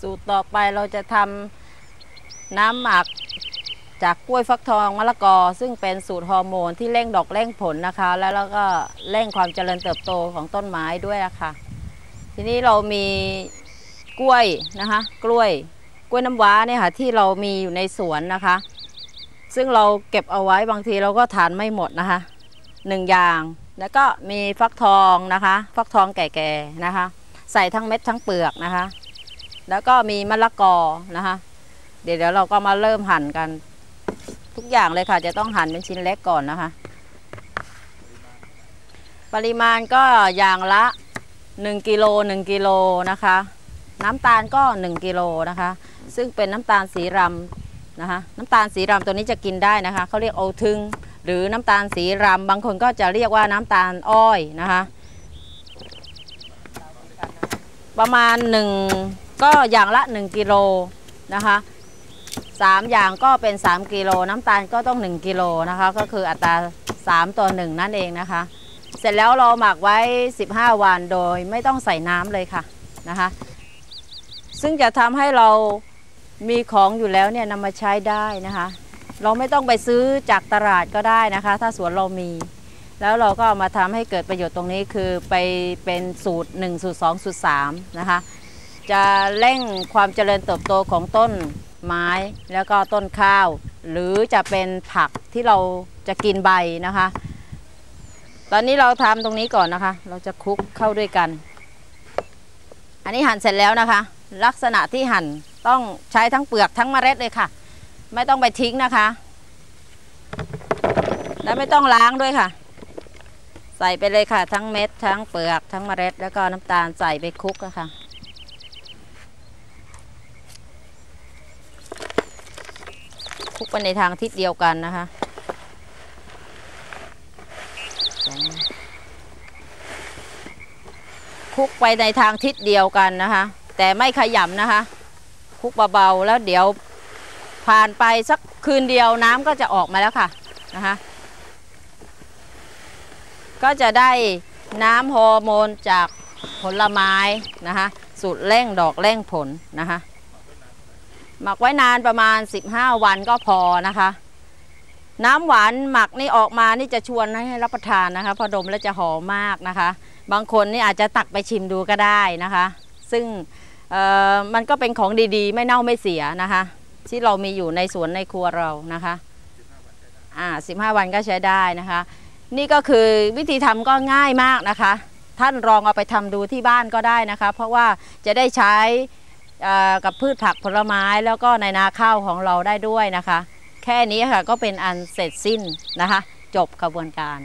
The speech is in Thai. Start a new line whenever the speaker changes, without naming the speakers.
สูตรต่อไปเราจะทำน้ำหมักจากกล้วยฟักทองมะละกอ ซึ่งเป็นสูตรฮอร์โมนที่เร่งดอกเร่งผลนะคะ แล้วเราก็เร่งความเจริญเติบโตของต้นไม้ด้วยะค่ะทีนี้เรามีกล้วยนะคะกล้วยกล้วยน้ำว้าเนี่ยค่ะที่เรามีอยู่ในสวนนะคะ ซึ่งเราเก็บเอาไว้บางทีเราก็ทานไม่หมดนะคะหนึ่งอย่างแล้วก็มีฟักทองนะคะ ฟักทองแก่ๆนะคะ ใส่ทั้งเม็ดทั้งเปลือกนะคะ แล้วก็มีมะละกอนะคะเดี๋ยวเดี๋ยวเราก็มาเริ่มหั่นกัน ทุกอย่างเลยค่ะ จะต้องหั่นเป็นชิ้นเล็กก่อนนะคะ ปริมาณก็อย่างละ1กิโล1กิโลนะคะ น้ำตาลก็ 1กิโลนะคะ ซึ่งเป็นน้ำตาลสีรำนะคะ น้ำตาลสีรำตัวนี้จะกินได้นะคะเขาเรียกโอทึงหรือน้ำตาลสีรำบางคนก็จะเรียกว่าน้ำตาลอ้อยนะคะ ประมาณ1 ก็อย่างละ 1กิโลนะคะสามอย่างก็เป็น 3กิโลน้ำตาลก็ต้อง 1กิโลนะคะก็คืออัตรา 3 ต่อ 1 นั่นเองนะคะ เสร็จแล้วเราหมักไว้ 15 วันโดยไม่ต้องใส่น้ำเลยค่ะนะคะ ซึ่งจะทำให้เรามีของอยู่แล้วเนี่ยนำมาใช้ได้นะคะ เราไม่ต้องไปซื้อจากตลาดก็ได้นะคะ ถ้าสวนเรามีแล้วเราก็เอามาทำให้เกิดประโยชน์ตรงนี้คือไปเป็นสูตร 1 สูตร 2 สูตร 3 นะคะ จะเร่งความเจริญเติบโตของต้นไม้แล้วก็ต้นข้าว หรือจะเป็นผักที่เราจะกินใบนะคะ ตอนนี้เราทำตรงนี้ก่อนนะคะ เราจะคลุกเข้าด้วยกัน อันนี้หั่นเสร็จแล้วนะคะ ลักษณะที่หั่นต้องใช้ทั้งเปลือกทั้งเมล็ดเลยค่ะ ไม่ต้องไปทิ้งนะคะ และไม่ต้องล้างด้วยค่ะ ใส่ไปเลยค่ะ ทั้งเม็ด ทั้งเปลือกทั้งเมล็ด แล้วก็น้ำตาลใส่ไปคลุกนะคะค ลุกไปในทางทิศเดียวกันนะคะคลุกไปในทางทิศเดียวกันนะคะ แต่ไม่ขยำนะคะคลุกเบาๆแล้วเดี๋ยวผ่านไปสักคืนเดียวน้ำก็จะออกมาแล้วค่ะนะคะก็จะได้น้ำฮอร์โมนจากผลไม้นะคะสูตรเร่งดอกเร่งผลนะคะ หมักไว้นานประมาณ 15 วันก็พอนะคะ น้ำหวานหมักนี่ออกมานี่จะชวนให้รับประทานนะคะ พอดมแล้วจะหอมมากนะคะ บางคนนี่อาจจะตักไปชิมดูก็ได้นะคะ ซึ่งมันก็เป็นของดีๆ ไม่เน่าไม่เสียนะคะ ที่เรามีอยู่ในสวนในครัวเรานะคะอ่า15วันก็ใช้ได้นะคะ นี่ก็คือวิธีทำก็ง่ายมากนะคะ ท่านลองเอาไปทำดูที่บ้านก็ได้นะคะ เพราะว่าจะได้ใช้ กับพืชผักผลไม้แล้วก็ในนาข้าวของเราได้ด้วยนะคะ แค่นี้ค่ะก็เป็นอันเสร็จสิ้นนะคะ จบกระบวนการ